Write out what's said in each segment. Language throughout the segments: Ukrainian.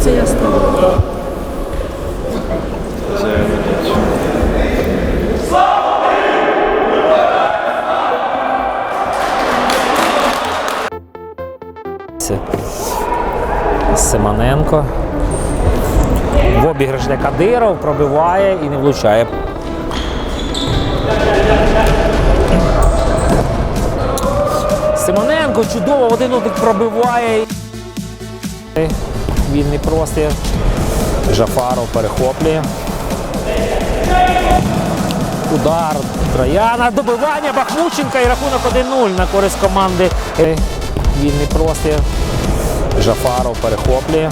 Це я. Це Симоненко. В обіграш де Кадиров пробиває і не влучає. Симоненко чудово один один пробиває. Вільний простір. Жафаров перехоплює. Удар Трояна, добивання Бахмученка і рахунок 1-0 на користь команди. Вільний простір. Жафаров перехоплює.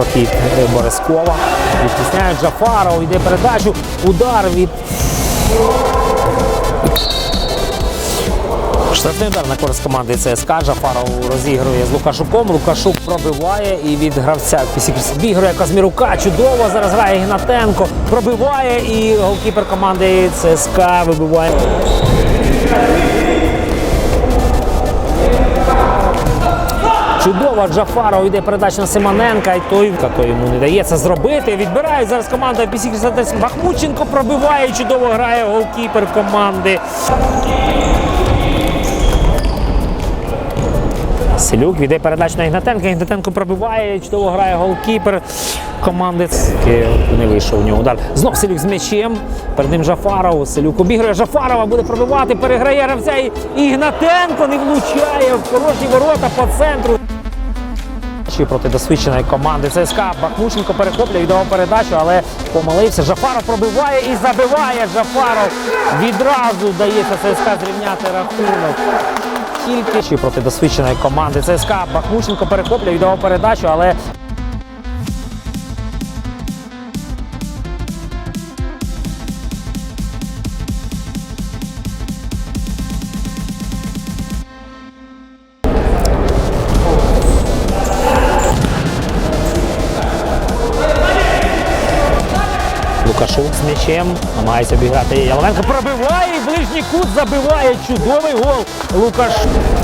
Прохід Борискова. Відтісняють Джафаров, йде передачу. Удар від Штрафний удар на користь команди ЦСКА. Жафаров розігрує з Лукашуком. Лукашук пробиває і від гравця обігрує Казмірука. Чудово зараз грає Гнатенко. Пробиває і голкіпер команди ЦСКА вибиває. Чудово, Джафаров йде передача на Симоненка, і той, той йому не дає це зробити. Відбирає зараз команда Пісікріс Бахмученко пробиває. Чудово грає голкіпер команди. Селюк віде передачу на Ігнатенка. Ігнатенко пробиває, чудово грає голкіпер команди. Не вийшов у нього удар. Знов Селюк з м'ячем. Перед ним Жафаров. Селюк обігрує Жафарова, буде пробивати, переграє гравця. І Ігнатенко не влучає в порожні ворота по центру. Чи проти досвідченої команди ЦСКА Бахмученко перехоплює, віддавав передачу, але помилився. Жафаров пробиває і забиває Жафаров. Відразу дається ЦСКА зрівняти рахунок. Тільки проти досвідченої команди ЦСКА Бахмученко перехоплює, віддавав передачу, але Лукашук з м'ячем намагається обіграти Яловенко. Пробиває ближній кут забиває. Чудовий гол. Лукашук.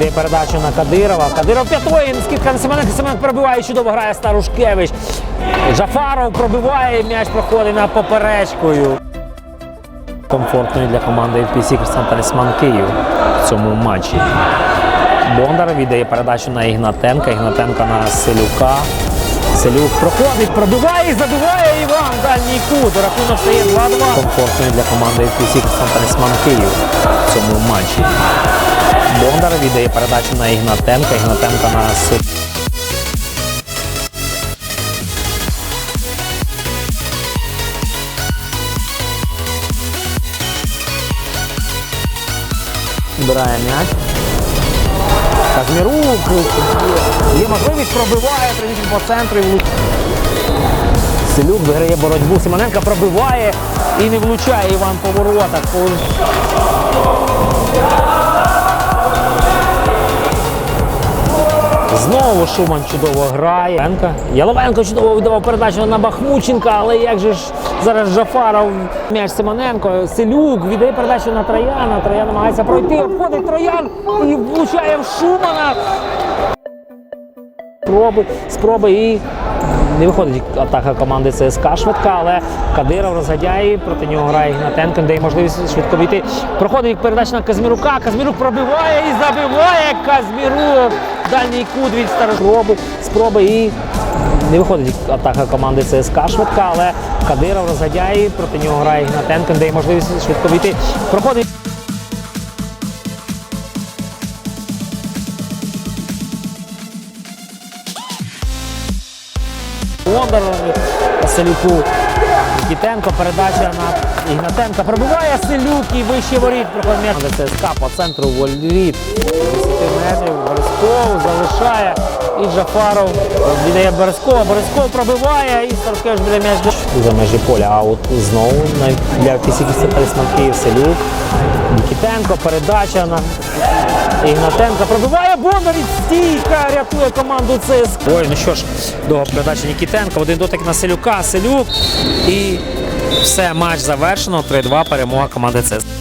Іде передачу на Кадирова. Кадиров п'ятої, скидка на Семененка. Семененко пробиває, чудово грає Старушкевич. Жафаров пробиває, м'яч проходить на поперечкою. Комфортною для команди FPC Християн Талісман Київ в цьому матчі. Бондар віддає передачу на Ігнатенка. Ігнатенка на Селюка. Селюк проходить, пробиває і забиває Іван. Дальній кут. Рахунок стає 2-2. Комфортною для команди FPC Християн Талісман Київ в цьому матчі. Бондар віддає передачу на Ігнатенка. Ігнатенка на Селюка. Збирає м'яч. Казмірук. Є можливість, пробиває, приніс по центру. Селюк виграє боротьбу. Симоненко пробиває і не влучає Іван по воротах. Знову Шуман чудово грає. Яленко. Яловенко чудово віддавав передачу на Бахмученка, але як же ж зараз Жафаров м'яч Симоненко, Селюк віддає передачу на Трояна. Троян намагається пройти, обходить Троян і влучає в Шумана. Спроби, спроби і не виходить атака команди ЦСКА швидка, але Кадиров розгадяє, проти нього грає Ігнатенко, дає можливість швидко війти. Проходить передача на Казмірука, Казмірук пробиває і забиває Казмірук. Дальній кут від староспроби, спроби і не виходить атака команди ЦСКА швидка, але Кадиров розгадяє, проти нього грає Ігнатенко, дає можливість швидко війти. Проходить Бондар Василюку Нікітенко, передача на Ігнатенко пробиває Селюк і вище воріт. Проходить ЦСКА по центру воріт. 10 метрів. Березков залишає. І Джафаров віддає Березкова. Березков пробиває і Старушкевич біля м'яч за межі поля. А от знову для Київ Селюк. Нікітенко, передача на Ігнатенко пробиває Бондар і стійка рятує команду ЦСК. Ой, ну що ж, довга передача Нікітенко, один дотик на Селюка, Селюк. І все, матч завершено. 3-2 перемога команди ЦСКА.